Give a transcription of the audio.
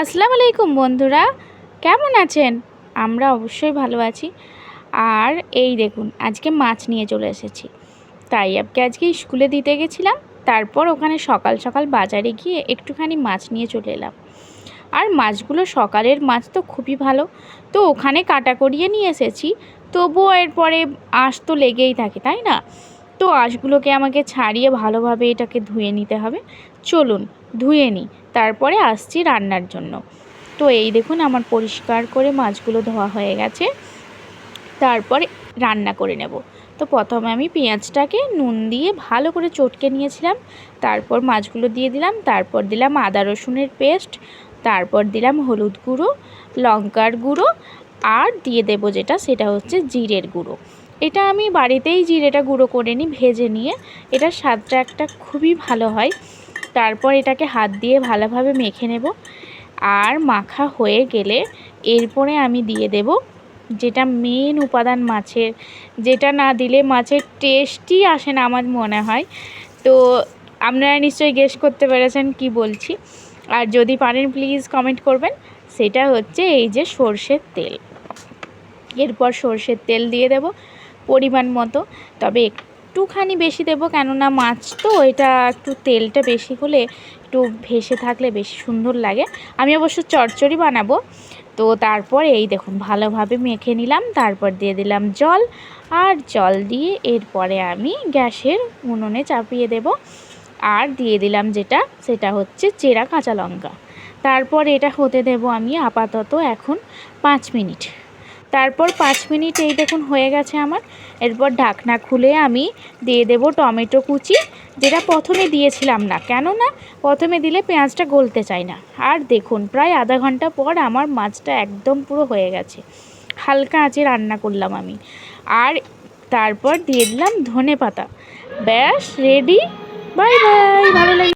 আসসালামু আলাইকুম বন্ধুরা, কেমন আছেন? আমরা অবশ্যই ভালো আছি। আর এই দেখুন, আজকে মাছ নিয়ে চলে এসেছি। তাই আপকে আজকে স্কুলে দিতে গেছিলাম, তারপর ওখানে সকাল সকাল বাজারে গিয়ে একটুখানি মাছ নিয়ে চলে এলাম। আর মাছগুলো সকালের মাছ তো খুবই ভালো, তো ওখানে কাটা করিয়ে নিয়ে এসেছি, তবুও এরপরে আঁশ তো লেগেই থাকে, তাই না? তো আঁশগুলোকে আমাকে ছাড়িয়ে ভালোভাবে এটাকে ধুয়ে নিতে হবে। চলুন ধুয়ে নিই, তারপরে আসছি রান্নার জন্য। তো এই দেখুন আমার পরিষ্কার করে মাছগুলো ধোয়া হয়ে গেছে। তারপরে রান্না করে নেব। তো প্রথমে আমি পেঁয়াজটাকে নুন দিয়ে ভালো করে চটকে নিয়েছিলাম। তারপর মাছগুলো দিয়ে দিলাম, তারপর দিলাম আদা রসুনের পেস্ট, তারপর দিলাম হলুদ গুঁড়ো, লঙ্কার গুঁড়ো, আর দিয়ে দেব যেটা, সেটা হচ্ছে জিরের গুঁড়ো। এটা আমি বাড়িতেই জিরেটা গুঁড়ো করে নিই, ভেজে নিয়ে। এটার স্বাদটা একটা খুবই ভালো হয়। তারপর এটাকে হাত দিয়ে ভালোভাবে মেখে নেব। আর মাখা হয়ে গেলে এরপরে আমি দিয়ে দেব যেটা মেন উপাদান মাছের। যেটা না দিলে মাছের টেস্টই আসে না আমার মনে হয়। তো আপনারা নিশ্চয়ই গেস করতে পেরেছেন কি বলছি। আর যদি পারেন প্লিজ কমেন্ট করবেন। সেটা হচ্ছে এই যে সর্ষের তেল। এরপর সর্ষের তেল দিয়ে দেব পরিমাণ মতো। তবে একটুখানি বেশি দেবো, কেননা মাছ তো এটা একটু তেলটা বেশি হলে একটু ভেসে থাকলে বেশি সুন্দর লাগে। আমি অবশ্য চচ্চড়ি বানাবো। তো তারপর এই দেখুন, ভালোভাবে মেখে নিলাম, তারপর দিয়ে দিলাম জল। আর জল দিয়ে এরপরে আমি গ্যাসের উনুনে চাপিয়ে দেব। আর দিয়ে দিলাম যেটা, সেটা হচ্ছে চেরা কাঁচা লঙ্কা। তারপর এটা হতে দেব আমি আপাতত এখন পাঁচ মিনিট। তারপর পাঁচ মিনিট এই দেখুন হয়ে গেছে আমার। এরপর ঢাকনা খুলে আমি দিয়ে দেব টমেটো কুচি, যেটা প্রথমে দিয়েছিলাম না। কেননা প্রথমে দিলে পেঁয়াজটা গলতে চায় না। আর দেখুন, প্রায় আধা ঘণ্টা পর আমার মাছটা একদম পুরো হয়ে গেছে। হালকা আঁচে রান্না করলাম আমি। আর তারপর দিয়ে দিলাম ধনে পাতা ব্যাস রেডি বাই বাই ভালো লাগে